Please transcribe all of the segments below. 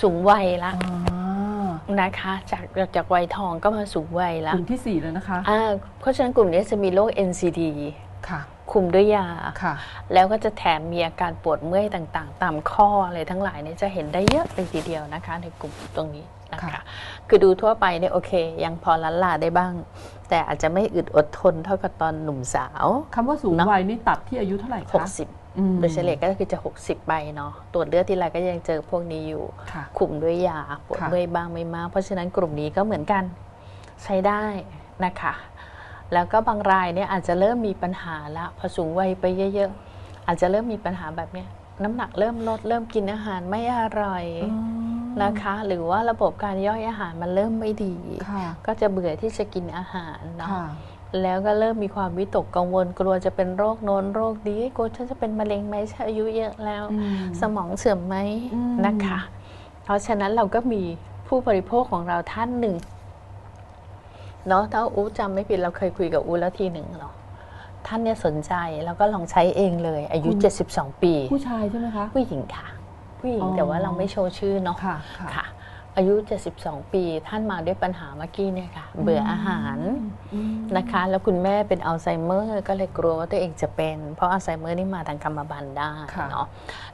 สูงวัยละอ๋อนะคะ จากจากวัยทองก็มาสูงวัยกละลุ่มที่สี่แล้วนะคะอ่าเพราะฉะนั้นกลุ่มนี้จะมีโรค NCD ค่ะ คุมด้วยยาค่ะ แล้วก็จะแถมมีอาการปวดเมื่อยต่างๆ ตามข้ออะไรทั้งหลายเนี่ยจะเห็นได้เยอะเลยทีเดียวนะคะ ในกลุ่มตรงนี้นะคะค่ะคือดูทั่วไปเนี่ยโอเค ยังพอลันลาได้บ้าง แต่อาจจะไม่อึดอดทนเท่ากับตอนหนุ่มสาว คำว่าสูงเนอะวัยนี่ตัดที่อายุเท่าไหร่คะ60อืม โดยเฉลี่ยก็คือจะ 60ไปเนาะตรวจเลือดทีไรก็ยังเจอพวกนี้อยู่ค่ะ คุมด้วยยาปวดค่ะ เมื่อยบ้างไม่มาก เพราะฉะนั้นกลุ่มนี้ก็เหมือนกันใช้ได้นะคะ แล้วก็บางรายเนี่ยอาจจะเริ่มมีปัญหาละพอสูงวัยไปเยอะๆ อาจจะเริ่มมีปัญหาแบบเนี้ยน้ำหนักเริ่มลดเริ่มกินอาหารไม่อร่อยอืมนะคะ หรือว่าระบบการย่อยอาหารมันเริ่มไม่ดี ค่ะก็จะเบื่อที่จะกินอาหารเนาะ ค่ะ แล้วก็เริ่มมีความวิตกกังวลกลัวจะเป็นโรคโน้นโรคนี้กลัวฉันจะเป็นมะเร็งไหมฉันอายุเยอะแล้วอืมสมองเสื่อมไหมอืมนะคะ เพราะฉะนั้นเราก็มีผู้บริโภคของเราท่านหนึ่งเนาะถ้าอูจำไม่ผิดเราเคยคุยกับอูแล้วทีหนึ่งเนาะท่านเนี่ยสนใจแล้วก็ลองใช้เองเลย อายุ 72 ปี ผู้ชายใช่ไหมคะ ผู้หญิงค่ะ ผู้หญิงอ๋อแต่ว่าเราไม่โชว์ชื่อเนาะค่ะค่ะค่ะ อายุ 72 ปี ท่านมาด้วยปัญหาเมื่อกี้เนี่ยค่ะ เบื่ออาหารอืมนะคะ แล้วคุณแม่เป็นอัลไซเมอร์ก็เลยกลัวว่าตัวเองจะเป็น เพราะอัลไซเมอร์นี่มาทางกรรมพันธุ์ได้ค่ะเนาะ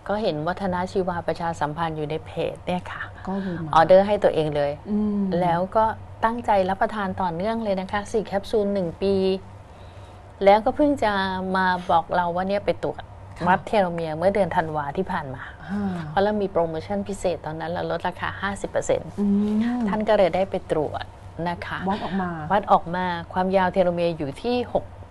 ก็เห็นวัฒนาชีวาประชาสัมพันธ์อยู่ในเพจเนี่ยค่ะก็เลยมาออเดอร์ให้ตัวเองเลยอืมแล้วก็ตั้งใจรับประทานต่อเนื่องเลยนะคะ4แคปซูล1ปี แล้วก็เพิ่งจะมาบอกเราว่าเนี่ยไปตรวจ วัดเทโลเมียร์เมื่อเดือนธันวาที่ผ่านมาอ่าเพราะเรามีโปรโมชั่นพิเศษตอนนั้นเราลดราคา 50%อืมท่านก็เลยได้ไปตรวจนะคะวัดออกมาวัดออกมาความยาวเทโลเมียร์อยู่ที่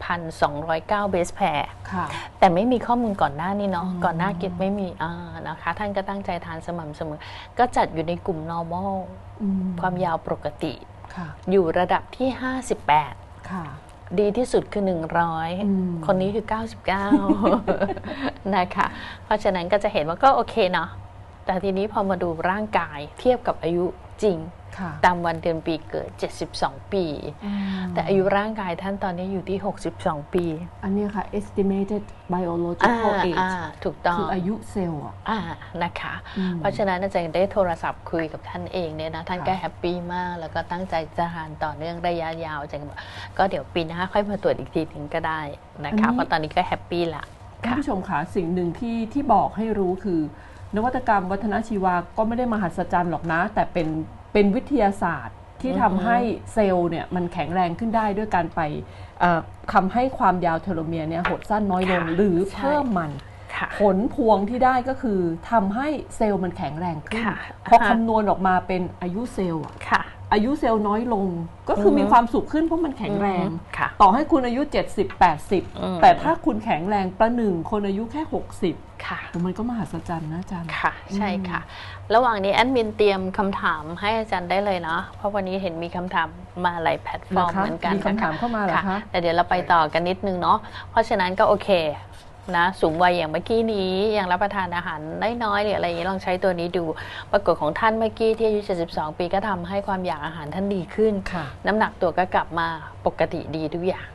6,209 เบสแพร์ค่ะแต่ไม่มีข้อมูลก่อนหน้านี้เนาะอืมก่อนหน้ากิจไม่มีอ่านะคะ ท่านก็ตั้งใจทานสม่ำเสมอ ก็จัดอยู่ในกลุ่ม normal อืมความยาวปกติค่ะอยู่ระดับที่ 58ค่ะ ดีที่สุดคืออืม100 คนนี้คือ 99 นะคะ เพราะฉะนั้นก็จะเห็นว่าก็โอเคเนาะ แต่ทีนี้พอมาดูร่างกายเทียบกับอายุจริงค่ะตามวันเดือนปีเกิด 72 ปี แต่อายุร่างกายท่านตอนนี้อยู่ที่ 62 ปี อันเนี้ยค่ะ estimated อ่า biological อ่า age ถูกต้องคืออายุเซลล์อะอ่านะคะอืมเพราะฉะนั้นอาจารย์ได้โทรศัพท์คุยกับท่านเองเนี่ยนะ ท่านค่ะก็แฮปปี้มาก แล้วก็ตั้งใจจะทานต่อเนื่องระยะยาวอาจารย์ก็บอกก็เดี๋ยวปีหน้าค่อยมาตรวจอีกทีหนึ่งก็ได้นะคะ เพราะตอนนี้ก็แฮปปี้ละท่านค่ะผู้ชมค่ะสิ่งหนึ่งที่ที่บอกให้รู้คือ นวัตกรรมวัฒนชีวาก็ไม่ได้มหัศจรรย์หรอกนะ แต่เป็นเป็นวิทยาศาสตร์ที่อือฮึทำให้เซลล์เนี่ยมันแข็งแรงขึ้นได้ด้วยการไปเอ่อทำให้ความยาวเทโลเมียร์เนี่ยหดสั้นน้อยลงหรือเพิ่มมันค่ะผลพวงที่ได้ก็คือทำให้เซลล์มันแข็งแรงขึ้นค่ะพออ่าฮะคำนวณออกมาเป็นอายุเซลล์ อะค่ะอายุเซลล์น้อยลง ก็คือออฮึมีความสุขขึ้นเพราะมันแข็งแรงค่ะต่อให้คุณอายุ 70อืม80 แต่ถ้าคุณแข็งแรงประหนึ่งคนอายุแค่ 60 ค่ะ มันก็มหัศจรรย์นะอาจารย์ ค่ะ ใช่ค่ะ ระหว่างนี้แอดมินเตรียมคำถามให้อาจารย์ได้เลยเนาะ เพราะวันนี้เห็นมีคำถามมาหลายแพลตฟอร์มเหรอคะเหมือนกันมีคำถามเข้ามาเหรอคะแต่เดี๋ยวเราไปต่อกันนิดนึงเนาะ เพราะฉะนั้นก็โอเค นะสูงวัยอย่างเมื่อกี้นี้ยังรับประทานอาหารน้อยๆหรืออะไรอย่างนี้ลองใช้ตัวนี้ดู ปรากฏของท่านเมื่อกี้ที่อายุ 72 ปีก็ทำให้ความอยากอาหารท่านดีขึ้นค่ะน้ำหนักตัวก็กลับมาปกติดีทุกอย่าง